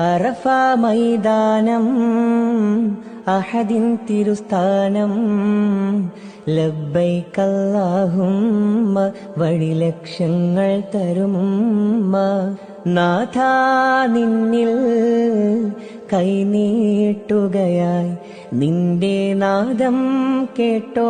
അറഫ മൈതാനം അഹദിൻ തിരുസ്ഥാനം. ലബ്ബൈക്കല്ലാഹുമ്മ വഴി ലക്ഷ്യങ്ങൾ തരും നാഥ നിന്നിൽ കൈനീട്ടുകയായി നിന്റെ നാദം കേട്ടോ.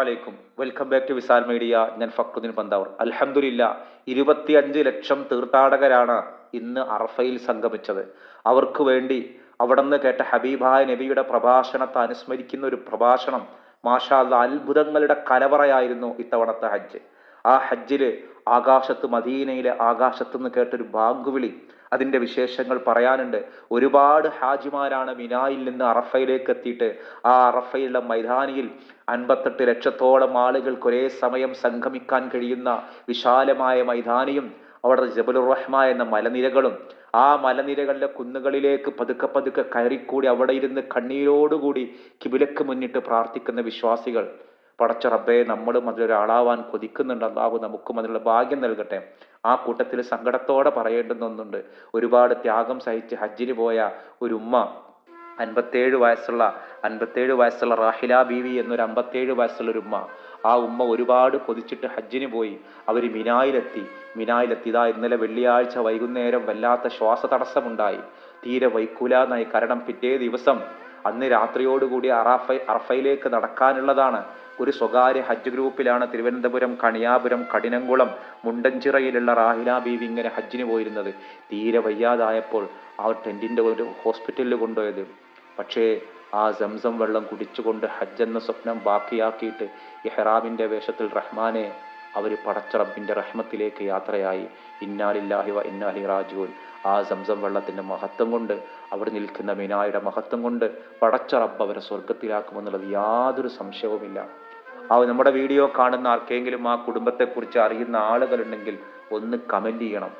അലൈക്കും welcome back to Visal media ഞാൻ ഫക്രുദ്ദീൻ പന്താവൂർ. അൽഹംദുലില്ല ഇരുപത്തിയഞ്ച് ലക്ഷം തീർത്ഥാടകരാണ് ഇന്ന് അറഫയിൽ സംഗമിച്ചത്. അവർക്ക് വേണ്ടി അവിടെ നിന്ന് കേട്ട ഹബീബായ നബിയുടെ പ്രഭാഷണത്തെ അനുസ്മരിക്കുന്ന ഒരു പ്രഭാഷണം മാഷാ അല്ലാ അത്ഭുതങ്ങളുടെ കലവറയായിരുന്നു ഇത്തവണത്തെ ഹജ്ജ്. ആ ഹജ്ജിൽ ആകാശത്ത് മദീനയിലെ ആകാശത്ത് നിന്ന് കേട്ടൊരു ബാങ്കുവിളി അതിന്റെ വിശേഷങ്ങൾ പറയാനുണ്ട്. ഒരുപാട് ഹാജിമാരാണ് മിനായിൽ നിന്ന് അറഫയിലേക്ക് എത്തിയിട്ട് ആ അറഫയിലെ മൈതാനിയിൽ അൻപത്തെട്ട് ലക്ഷത്തോളം ആളുകൾക്ക് ഒരേ സമയം സംഗമിക്കാൻ കഴിയുന്ന വിശാലമായ മൈതാനിയും അവിടെ ജബലുർ റഹ്മ എന്ന മലനിരകളും ആ മലനിരകളിലെ കുന്നുകളിലേക്ക് പതുക്കെ പതുക്കെ കയറിക്കൂടി അവിടെ ഇരുന്ന് കണ്ണീരോടുകൂടി കിബിലക്ക് മുന്നിട്ട് പ്രാർത്ഥിക്കുന്ന വിശ്വാസികൾ. പടച്ച റബ്ബെ നമ്മളും അതിലൊരാളാവാൻ കൊതിക്കുന്നുണ്ട്. അള്ളാഹു നമുക്കും അതിനുള്ള ഭാഗ്യം നൽകട്ടെ. ആ കൂട്ടത്തിൽ സങ്കടത്തോടെ പറയേണ്ടുന്ന ഒന്നുണ്ട് ഒരുപാട് ത്യാഗം സഹിച്ച് ഹജ്ജിന് പോയ ഒരു ഉമ്മ അൻപത്തേഴ് വയസ്സുള്ള അൻപത്തേഴ് വയസ്സുള്ള റാഹില ബീവി എന്നൊരു അമ്പത്തേഴ് വയസ്സുള്ള ഒരു ഉമ്മ. ആ ഉമ്മ ഒരുപാട് കൊതിച്ചിട്ട് ഹജ്ജിന് പോയി. അവർ മിനായിലെത്തി. മിനായിലെത്തി. ഇതാ ഇന്നലെ വെള്ളിയാഴ്ച വൈകുന്നേരം വല്ലാത്ത ശ്വാസ തടസ്സമുണ്ടായി തീരെ വൈക്കൂലാന്നായി. കാരണം പിറ്റേ ദിവസം അന്ന് രാത്രിയോടുകൂടി അറാഫ അറഫയിലേക്ക് നടക്കാനുള്ളതാണ്. ഒരു സ്വകാര്യ ഹജ്ജ് ഗ്രൂപ്പിലാണ് തിരുവനന്തപുരം കണിയാപുരം കഠിനംകുളം മുണ്ടഞ്ചിറയിലുള്ള റാഹില ബീവി ഇങ്ങനെ ഹജ്ജിന് പോയിരുന്നത്. തീരെ വയ്യാതായപ്പോൾ ആ ടെന്റിന്റെ ഒരു ഹോസ്പിറ്റലിൽ കൊണ്ടുപോയത്. പക്ഷേ ആ സംസം വെള്ളം കുടിച്ചുകൊണ്ട് ഹജ്ജ് എന്ന സ്വപ്നം ബാക്കിയാക്കിയിട്ട് ഇഹ്റാമിന്റെ വേഷത്തിൽ റഹ്മാനെ അവർ പടച്ചറബിന്റെ റഹ്മത്തിലേക്ക് യാത്രയായി. ഇന്നാലില്ലാഹിവ ഇന്നാലി റാജുവൻ ആ സംസം വെള്ളത്തിന്റെ മഹത്വം കൊണ്ട് അവർ നിൽക്കുന്ന മിനായുടെ മഹത്വം കൊണ്ട് പടച്ചറബ് അവരെ സ്വർഗത്തിലാക്കുമെന്നുള്ളത് യാതൊരു സംശയവുമില്ല. ആ നമ്മുടെ വീഡിയോ കാണുന്ന ആർക്കെങ്കിലും ആ കുടുംബത്തെക്കുറിച്ച് അറിയുന്ന ആളുകളുണ്ടെങ്കിൽ ഒന്ന് കമന്റ് ചെയ്യണം.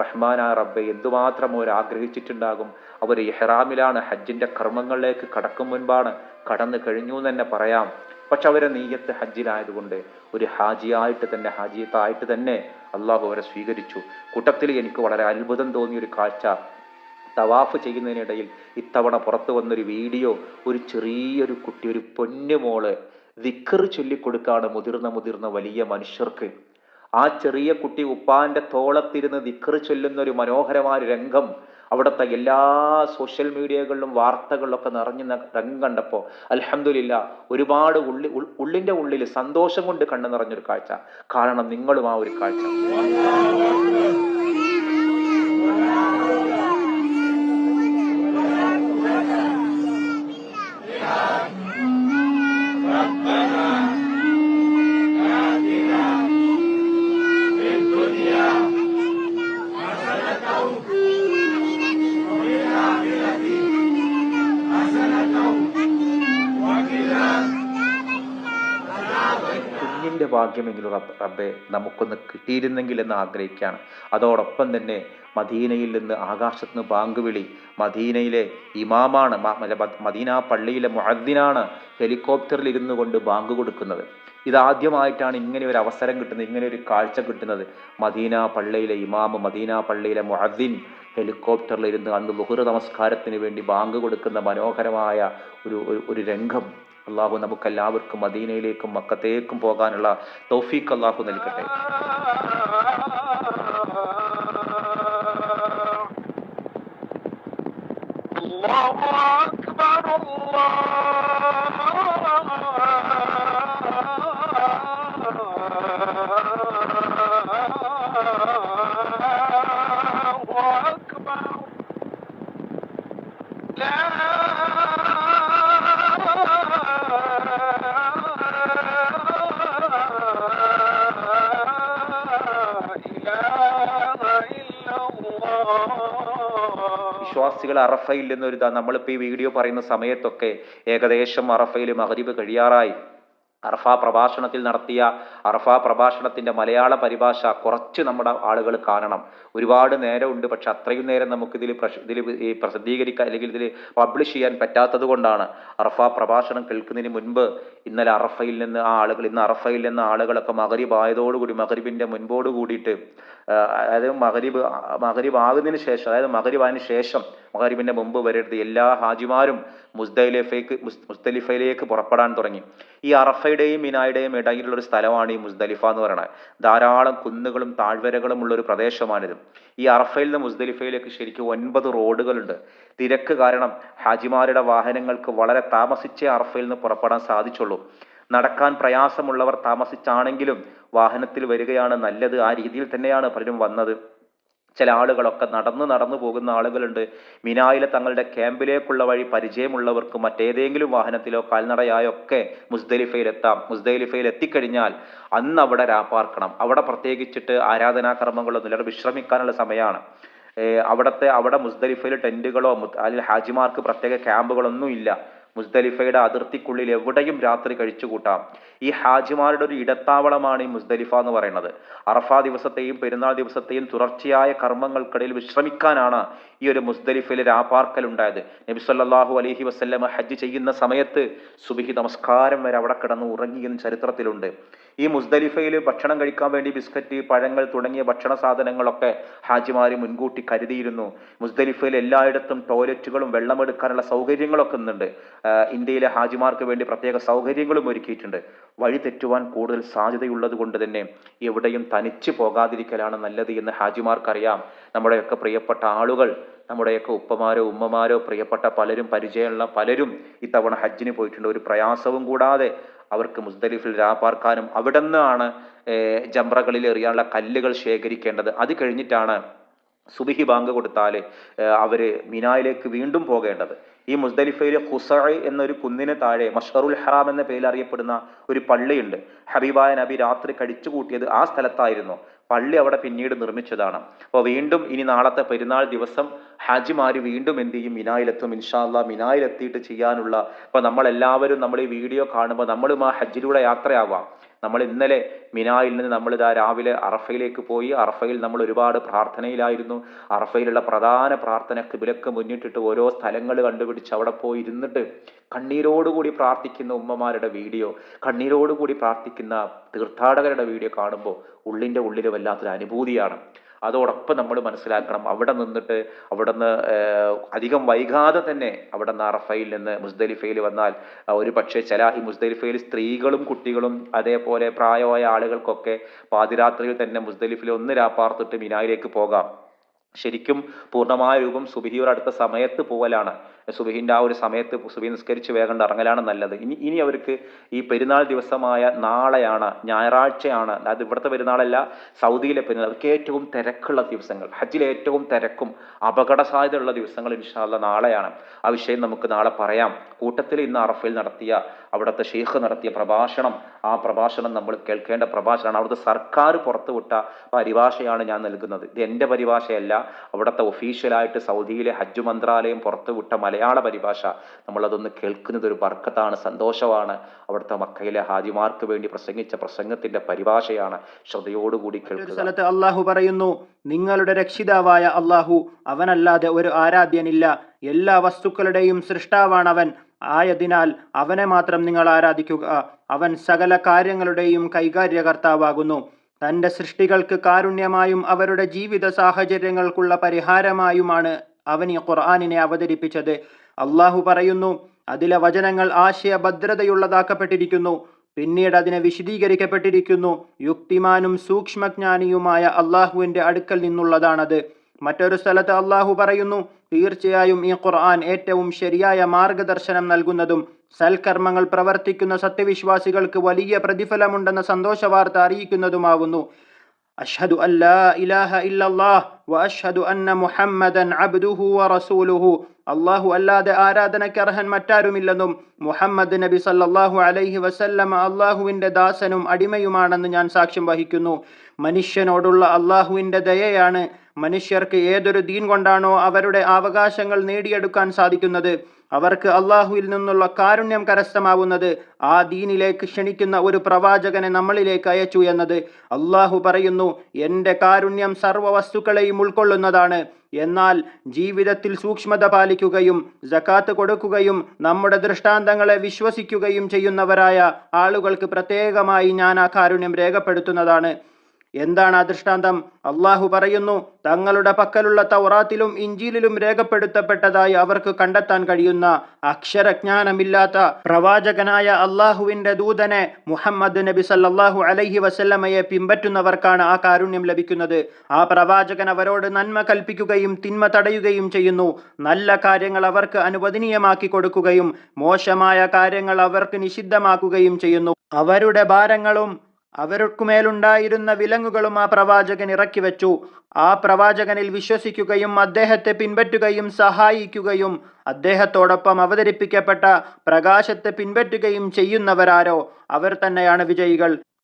റഹ്മാൻ ആ റബ്ബെ എന്തുമാത്രം അവർ ആഗ്രഹിച്ചിട്ടുണ്ടാകും? അവർ ഇഹ്റാമിലാണ് ഹജ്ജിന്റെ കർമ്മങ്ങളിലേക്ക് കടക്കും മുൻപാണ്. കടന്നു കഴിഞ്ഞു എന്ന് തന്നെ പറയാം. പക്ഷെ അവരെ നീയത്ത് ഹജ്ജിലായതുകൊണ്ട് ഒരു ഹാജിയായിട്ട് തന്നെ ഹാജിയത്തായിട്ട് തന്നെ അള്ളാഹു അവരെ സ്വീകരിച്ചു. കൂട്ടത്തിൽ എനിക്ക് വളരെ അത്ഭുതം തോന്നിയ ഒരു കാഴ്ച. തവാഫ് ചെയ്യുന്നതിനിടയിൽ ഇത്തവണ പുറത്തു വന്നൊരു വീഡിയോ ഒരു ചെറിയൊരു കുട്ടി ഒരു പൊന്നുമോൾ ദിക്കർ ചൊല്ലിക്കൊടുക്കാണ് മുതിർന്ന മുതിർന്ന വലിയ മനുഷ്യർക്ക്. ആ ചെറിയ കുട്ടി ഉപ്പാന്റെ തോളത്തിരുന്ന് ദിക്കർ ചൊല്ലുന്ന ഒരു മനോഹരമായ രംഗം അവിടുത്തെ എല്ലാ സോഷ്യൽ മീഡിയകളിലും വാർത്തകളിലൊക്കെ നിറഞ്ഞു രംഗം കണ്ടപ്പോൾ അലഹമില്ല ഒരുപാട് ഉള്ളി ഉള്ളിന്റെ ഉള്ളിൽ സന്തോഷം കൊണ്ട് കണ്ണു നിറഞ്ഞൊരു കാഴ്ച. കാരണം നിങ്ങളും ആ ഒരു കാഴ്ച. കുഞ്ഞിന്റെ ഭാഗ്യമെങ്കിലും റബ് റബ്ബെ നമുക്കൊന്ന് കിട്ടിയിരുന്നെങ്കിൽ എന്ന് ആഗ്രഹിക്കുകയാണ്. അതോടൊപ്പം തന്നെ മദീനയിൽ നിന്ന് ആകാശത്ത് നിന്ന് ബാങ്ക് വിളി മദീനയിലെ ഇമാമാണ് മദീന പള്ളിയിലെ മുഅദ്ദിനാണ് ഹെലികോപ്റ്ററിൽ ഇരുന്നു കൊണ്ട് ബാങ്ക് കൊടുക്കുന്നത്. ഇതാദ്യമായിട്ടാണ് ഇങ്ങനെ ഒരു അവസരം കിട്ടുന്നത് ഇങ്ങനെ ഒരു കാഴ്ച കിട്ടുന്നത്. മദീന പള്ളിയിലെ ഇമാമ് മദീന പള്ളിയിലെ മുഅദ്ദിൻ ഹെലികോപ്റ്ററിൽ ഇരുന്ന് അന്ന് ലുഹുറ നമസ്കാരത്തിന് വേണ്ടി ബാങ്ക് കൊടുക്കുന്ന മനോഹരമായ ഒരു- ഒരു രംഗം. അള്ളാഹു നമുക്കെല്ലാവർക്കും മദീനയിലേക്കും മക്കത്തേക്കും പോകാനുള്ള തൗഫീഖ് അള്ളാഹു നൽകട്ടെ الله أكبر الله വിശ്വാസികൾ അറഫയിൽ നിന്നൊരു ഇതാ നമ്മളിപ്പോൾ ഈ വീഡിയോ പറയുന്ന സമയത്തൊക്കെ ഏകദേശം അറഫയിൽ മഗ്രിബ് കഴിയാറായി. അറഫ പ്രഭാഷണത്തിൽ നടത്തിയ അറഫ പ്രഭാഷണത്തിന്റെ മലയാള പരിഭാഷ കുറച്ച് നമ്മുടെ ആളുകൾ കാണണം. ഒരുപാട് നേരമുണ്ട് പക്ഷെ അത്രയും നേരം നമുക്ക് ഇതിൽ ഇതിൽ ഈ പ്രസിദ്ധീകരിക്കാൻ അല്ലെങ്കിൽ ഇതിൽ പബ്ലിഷ് ചെയ്യാൻ പറ്റാത്തത് കൊണ്ടാണ് അറഫ പ്രഭാഷണം കേൾക്കുന്നതിന് മുൻപ് ഇന്നലെ അറഫയിൽ നിന്ന് ആ ആളുകൾ ഇന്ന് അറഫയിൽ നിന്ന് ആളുകളൊക്കെ മകരീബ് ആയതോടുകൂടി മകരീബിന്റെ മുൻപോട് കൂടിയിട്ട് അതായത് മകരീബ് മകരീബ് ആകുന്നതിന് ശേഷം അതായത് മകരീബ് ആയതിനു ശേഷം മകരീബിന്റെ മുമ്പ് വരരുത് എല്ലാ ഹാജിമാരും മുസ്ദലിഫേക്ക് മുസ്തലിഫയിലേക്ക് പുറപ്പെടാൻ തുടങ്ങി. ഈ അറഫയുടെയും മിനായുടെയും ഇടയിലുള്ള ഒരു സ്ഥലമാണ് ഈ മുസ്ദലിഫ എന്ന് പറയുന്നത്. ധാരാളം കുന്നുകളും താഴ്വരകളും ഉള്ള ഒരു പ്രദേശമാണിത്. ഈ അറഫയിൽ നിന്ന് മുസ്ദലിഫയിലേക്ക് ശരിക്കും ഒൻപത് റോഡുകളുണ്ട്. തിരക്ക് കാരണം ഹാജിമാരുടെ വാഹനങ്ങൾക്ക് വളരെ താമസിച്ചേ അറഫയിൽ നിന്ന് പുറപ്പെടാൻ സാധിച്ചുള്ളൂ. നടക്കാൻ പ്രയാസമുള്ളവർ താമസിച്ചാണെങ്കിലും വാഹനത്തിൽ വരികയാണ് നല്ലത്. ആ രീതിയിൽ തന്നെയാണ് പലരും വന്നത്. ചില ആളുകളൊക്കെ നടന്ന് നടന്നു പോകുന്ന ആളുകളുണ്ട്. മിനായിലെ തങ്ങളുടെ ക്യാമ്പിലേക്കുള്ള വഴി പരിചയമുള്ളവർക്ക് മറ്റേതെങ്കിലും വാഹനത്തിലോ കാൽനടയായോ ഒക്കെ മുസ്ദലിഫയിലെത്താം. മുസ്ദലിഫയിൽ എത്തിക്കഴിഞ്ഞാൽ അന്ന് അവിടെ രാപ്പാർക്കണം. അവിടെ പ്രത്യേകിച്ചിട്ട് ആരാധനാകർമ്മങ്ങളൊന്നുമില്ല അവിടെ വിശ്രമിക്കാനുള്ള സമയമാണ്. അവിടത്തെ അവിടെ മുസ്ദലിഫയിൽ ടെന്റുകളോ മു- അല്ലെങ്കിൽ ഹാജിമാർക്ക് പ്രത്യേക ക്യാമ്പുകളൊന്നും ഇല്ല. മുസ്ദലിഫയുടെ അതിർത്തിക്കുള്ളിൽ എവിടെയും രാത്രി കഴിച്ചുകൂട്ടാം ഈ ഹാജിമാരുടെ ഒരു ഇടത്താവളമാണ് ഈ മുസ്ദലിഫ എന്ന് പറയുന്നത്. അറഫ ദിവസത്തെയും പെരുന്നാൾ ദിവസത്തെയും തുടർച്ചയായ കർമ്മങ്ങൾക്കിടയിൽ വിശ്രമിക്കാനാണ് ഈ ഒരു മുസ്ദലിഫയിൽ രാപാർക്കൽ ഉണ്ടായത് നബി സല്ലല്ലാഹു അലൈഹി വസല്ലമ ഹജ്ജ് ചെയ്യുന്ന സമയത്ത് സുബിഹി നമസ്കാരം വരെ അവിടെ കിടന്ന് ഉറങ്ങിയെന്ന് ചരിത്രത്തിലുണ്ട്. ഈ മുസ്ദലിഫയിൽ ഭക്ഷണം കഴിക്കാൻ വേണ്ടി ബിസ്ക്കറ്റ് പഴങ്ങൾ തുടങ്ങിയ ഭക്ഷണ സാധനങ്ങളൊക്കെ ഹാജിമാര് മുൻകൂട്ടി കരുതിയിരുന്നു. മുസ്ദലിഫയിൽ എല്ലായിടത്തും ടോയ്ലറ്റുകളും വെള്ളമെടുക്കാനുള്ള സൗകര്യങ്ങളൊക്കെ ഇന്നുണ്ട്. ഇന്ത്യയിലെ ഹാജിമാർക്ക് വേണ്ടി പ്രത്യേക സൗകര്യങ്ങളും ഒരുക്കിയിട്ടുണ്ട്. വഴി തെറ്റുവാൻ കൂടുതൽ സാധ്യതയുള്ളത് കൊണ്ട് തന്നെ എവിടെയും തനിച്ച് പോകാതിരിക്കലാണ് നല്ലത് എന്ന് ഹാജിമാർക്കറിയാം. നമ്മുടെയൊക്കെ പ്രിയപ്പെട്ട ആളുകൾ നമ്മുടെയൊക്കെ ഉപ്പമാരോ ഉമ്മമാരോ പ്രിയപ്പെട്ട പലരും പരിചയമുള്ള പലരും ഇത്തവണ ഹജ്ജിന് പോയിട്ടുണ്ട്. ഒരു പ്രയാസവും കൂടാതെ അവർക്ക് മുസ്ദലിഫിൽ രാപാർക്കാനും അവിടെ നിന്നാണ് ജംറകളിൽ എറിയാനുള്ള കല്ലുകൾ ശേഖരിക്കേണ്ടത്. അത് കഴിഞ്ഞിട്ടാണ് സുബിഹി ബാങ്ക് കൊടുത്താൽ അവർ മിനായിലേക്ക് വീണ്ടും പോകേണ്ടത്. ഈ മുസ്ദലിഫയിലെ ഖുസൈ എന്നൊരു കുന്നിന് താഴെ മഷറുൽ ഹറാം എന്ന പേരിൽ അറിയപ്പെടുന്ന ഒരു പള്ളിയുണ്ട്. ഹബീബായ നബി രാത്രി കഴിച്ചു കൂട്ടിയത് ആ സ്ഥലത്തായിരുന്നു. പള്ളി അവിടെ പിന്നീട് നിർമ്മിച്ചതാണ്. അപ്പോൾ വീണ്ടും ഇനി നാളത്തെ പെരുന്നാൾ ദിവസം ഹാജിമാർ വീണ്ടും എന്ത് ചെയ്യും? മിനായിലെത്തും. ഇൻഷാല്ല മിനായിലെത്തിയിട്ട് ചെയ്യാനുള്ള ഇപ്പൊ നമ്മളെല്ലാവരും നമ്മൾ ഈ വീഡിയോ കാണുമ്പോൾ നമ്മളും ആ ഹജ്ജിലൂടെ യാത്രയാവാം. നമ്മൾ ഇന്നലെ മിനായിൽ നിന്ന് നമ്മൾ ഇതാ രാവിലെ അറഫയിലേക്ക് പോയി അറഫയിൽ നമ്മൾ ഒരുപാട് പ്രാർത്ഥനയിലായിരുന്നു. അറഫയിലുള്ള പ്രധാന പ്രാർത്ഥന കിബിലക്ക് മുന്നിട്ടിട്ട് ഓരോ സ്ഥലങ്ങൾ കണ്ടുപിടിച്ച് അവിടെ പോയി ഇരുന്നിട്ട് കണ്ണീരോടുകൂടി പ്രാർത്ഥിക്കുന്ന ഉമ്മമാരുടെ വീഡിയോ കണ്ണീരോടുകൂടി പ്രാർത്ഥിക്കുന്ന തീർത്ഥാടകരുടെ വീഡിയോ കാണുമ്പോൾ ഉള്ളിന്റെ ഉള്ളിൽ വല്ലാത്തൊരു അനുഭൂതിയാണ്. അതോടൊപ്പം നമ്മൾ മനസ്സിലാക്കണം അവിടെ നിന്നിട്ട് അവിടെ നിന്ന് അധികം വൈകാതെ തന്നെ അവിടെ നിന്ന് അറഫയിൽ നിന്ന് മുസ്ദലിഫയിൽ വന്നാൽ ഒരു പക്ഷേ ചില ഈ മുസ്ദലിഫയിൽ സ്ത്രീകളും കുട്ടികളും അതേപോലെ പ്രായമായ ആളുകൾക്കൊക്കെ പാതിരാത്രിയിൽ തന്നെ മുസ്ദലിഫിൽ ഒന്ന് രാപ്പാർത്തിട്ട് മിനായിലേക്ക് പോകാം. ശരിക്കും പൂർണമായ രൂപം സുബിഹിയുടെ അടുത്ത സമയത്ത് പോകലാണ് സുബിഹിന്റെ ആ ഒരു സമയത്ത് സുബി നിസ്കരിച്ച് വേഗം ഇറങ്ങലാണ് നല്ലത്. ഇനി ഇനി അവർക്ക് ഈ പെരുന്നാൾ ദിവസമായ നാളെയാണ് ഞായറാഴ്ചയാണ്. അതായത് ഇവിടുത്തെ പെരുന്നാളല്ല സൗദിയിലെ പെരുന്നാൾ. അവർക്ക് ഏറ്റവും തിരക്കുള്ള ദിവസങ്ങൾ. ഹജ്ജിലെ ഏറ്റവും തിരക്കും അപകട സാധ്യതയുള്ള ദിവസങ്ങൾ ഇൻഷാല്ല നാളെയാണ്. ആ വിഷയം നമുക്ക് നാളെ പറയാം. കൂട്ടത്തിൽ ഇന്ന് അറഫയിൽ നടത്തിയ അവിടുത്തെ ഷെയ്ഖ് നടത്തിയ പ്രഭാഷണം ആ പ്രഭാഷണം നമ്മൾ കേൾക്കേണ്ട പ്രഭാഷണമാണ് അവിടുത്തെ സർക്കാർ പുറത്തുവിട്ട പരിഭാഷയാണ് ഞാൻ നൽകുന്നത്. ഇത് എന്റെ പരിഭാഷയല്ല. അവിടുത്തെ ഒഫീഷ്യലായിട്ട് സൗദിയിലെ ഹജ്ജ് മന്ത്രാലയം പുറത്തുവിട്ട മലയാള പരിഭാഷ. നമ്മളതൊന്ന് കേൾക്കുന്നത് ഒരു ബർക്കത്താണ് സന്തോഷമാണ്. അവിടുത്തെ മക്കയിലെ ഹാജിമാർക്ക് വേണ്ടി പ്രസംഗിച്ച പ്രസംഗത്തിന്റെ പരിഭാഷയാണ്. ശ്രദ്ധയോടുകൂടി കേൾക്കുന്നത് കേൾക്കുക. സ്ഥലത്ത് അള്ളാഹു പറയുന്നു നിങ്ങളുടെ രക്ഷിതാവായ അള്ളാഹു അവനല്ലാതെ ഒരു ആരാധ്യനില്ല. എല്ലാ വസ്തുക്കളുടെയും സൃഷ്ടാവാണവൻ. അവൻ ആയതിനാൽ അവനെ മാത്രം നിങ്ങൾ ആരാധിക്കുക. അവൻ സകല കാര്യങ്ങളുടെയും കൈകാര്യകർത്താവാകുന്നു. തന്റെ സൃഷ്ടികൾക്ക് കാരുണ്യമായും അവരുടെ ജീവിത സാഹചര്യങ്ങൾക്കുള്ള പരിഹാരമായുമാണ് അവൻ ഈ ഖുർആാനിനെ അവതരിപ്പിച്ചത്. അള്ളാഹു പറയുന്നു അതിലെ വചനങ്ങൾ ആശയഭദ്രതയുള്ളതാക്കപ്പെട്ടിരിക്കുന്നു. പിന്നീട് അതിനെ വിശദീകരിക്കപ്പെട്ടിരിക്കുന്നു. യുക്തിമാനും സൂക്ഷ്മജ്ഞാനിയുമായ അള്ളാഹുവിന്റെ അടുക്കൽ നിന്നുള്ളതാണത്. മറ്റൊരു സ്ഥലത്ത് അള്ളാഹു പറയുന്നു തീർച്ചയായും ഈ ഖുർആൻ ഏറ്റവും ശരിയായ മാർഗദർശനം നൽകുന്നതും സൽക്കർമ്മങ്ങൾ പ്രവർത്തിക്കുന്ന സത്യവിശ്വാസികൾക്ക് വലിയ പ്രതിഫലമുണ്ടെന്ന സന്തോഷവാർത്ത അറിയിക്കുന്നതുമാവുന്നു. അഷ്ഹദു അല്ലാ ഇലാഹ ഇല്ലല്ലാഹ് വ അഷ്ഹദു അന്ന മുഹമ്മദൻ അബ്ദുഹു വ റസൂലുഹു. അല്ലാഹു അല്ലാതെ ആരാധനയ്ക്ക് അർഹൻ മറ്റാരുമില്ലെന്നും മുഹമ്മദ് നബി സല്ലല്ലാഹു അലൈഹി വസല്ലമ അള്ളാഹുവിന്റെ ദാസനും അടിമയുമാണെന്ന് ഞാൻ സാക്ഷ്യം വഹിക്കുന്നു. മനുഷ്യനോടുള്ള അള്ളാഹുവിന്റെ ദയയാണ് മനുഷ്യർക്ക് ഏതൊരു ദീൻ കൊണ്ടാണോ അവരുടെ അവകാശങ്ങൾ നേടിയെടുക്കാൻ സാധിക്കുന്നത്? അവർക്ക് അള്ളാഹുവിൽ നിന്നുള്ള കാരുണ്യം കരസ്ഥമാവുന്നത് ആ ദീനിലേക്ക് ക്ഷണിക്കുന്ന ഒരു പ്രവാചകനെ നമ്മളിലേക്ക് അയച്ചു എന്നത്. അള്ളാഹു പറയുന്നു എന്റെ കാരുണ്യം സർവ വസ്തുക്കളെയും ഉൾക്കൊള്ളുന്നതാണ്. എന്നാൽ ജീവിതത്തിൽ സൂക്ഷ്മത പാലിക്കുകയും ജക്കാത്ത് കൊടുക്കുകയും നമ്മുടെ ദൃഷ്ടാന്തങ്ങളെ വിശ്വസിക്കുകയും ചെയ്യുന്നവരായ ആളുകൾക്ക് പ്രത്യേകമായി ഞാൻ ആ കാരുണ്യം രേഖപ്പെടുത്തുന്നതാണ്. എന്താണ് ആ ദൃഷ്ടാന്തം അള്ളാഹു പറയുന്നു തങ്ങളുടെ പക്കലുള്ള തൗറാത്തിലും ഇഞ്ചിയിലും രേഖപ്പെടുത്തപ്പെട്ടതായി അവർക്ക് കണ്ടെത്താൻ കഴിയുന്ന അക്ഷരജ്ഞാനമില്ലാത്ത പ്രവാചകനായ അള്ളാഹുവിന്റെ ദൂതനെ മുഹമ്മദ് നബി സല്ലാഹു അലൈഹി വസല്ലമയെ പിൻപറ്റുന്നവർക്കാണ് ആ കാരുണ്യം ലഭിക്കുന്നത്. ആ പ്രവാചകൻ അവരോട് നന്മ കൽപ്പിക്കുകയും തിന്മ തടയുകയും ചെയ്യുന്നു. നല്ല കാര്യങ്ങൾ അവർക്ക് അനുവദനീയമാക്കി കൊടുക്കുകയും മോശമായ കാര്യങ്ങൾ അവർക്ക് നിഷിദ്ധമാക്കുകയും ചെയ്യുന്നു. അവരുടെ ഭാരങ്ങളും അവർക്കുമേലുണ്ടായിരുന്ന വിലങ്ങുകളും ആ പ്രവാചകൻ ഇറക്കി വെച്ചു. ആ പ്രവാചകനിൽ വിശ്വസിക്കുകയും അദ്ദേഹത്തെ പിൻപറ്റുകയും സഹായിക്കുകയും അദ്ദേഹത്തോടൊപ്പം അവതരിപ്പിക്കപ്പെട്ട പ്രകാശത്തെ പിൻപറ്റുകയും ചെയ്യുന്നവരാരോ? അവർ തന്നെയാണ് വിജയികൾ.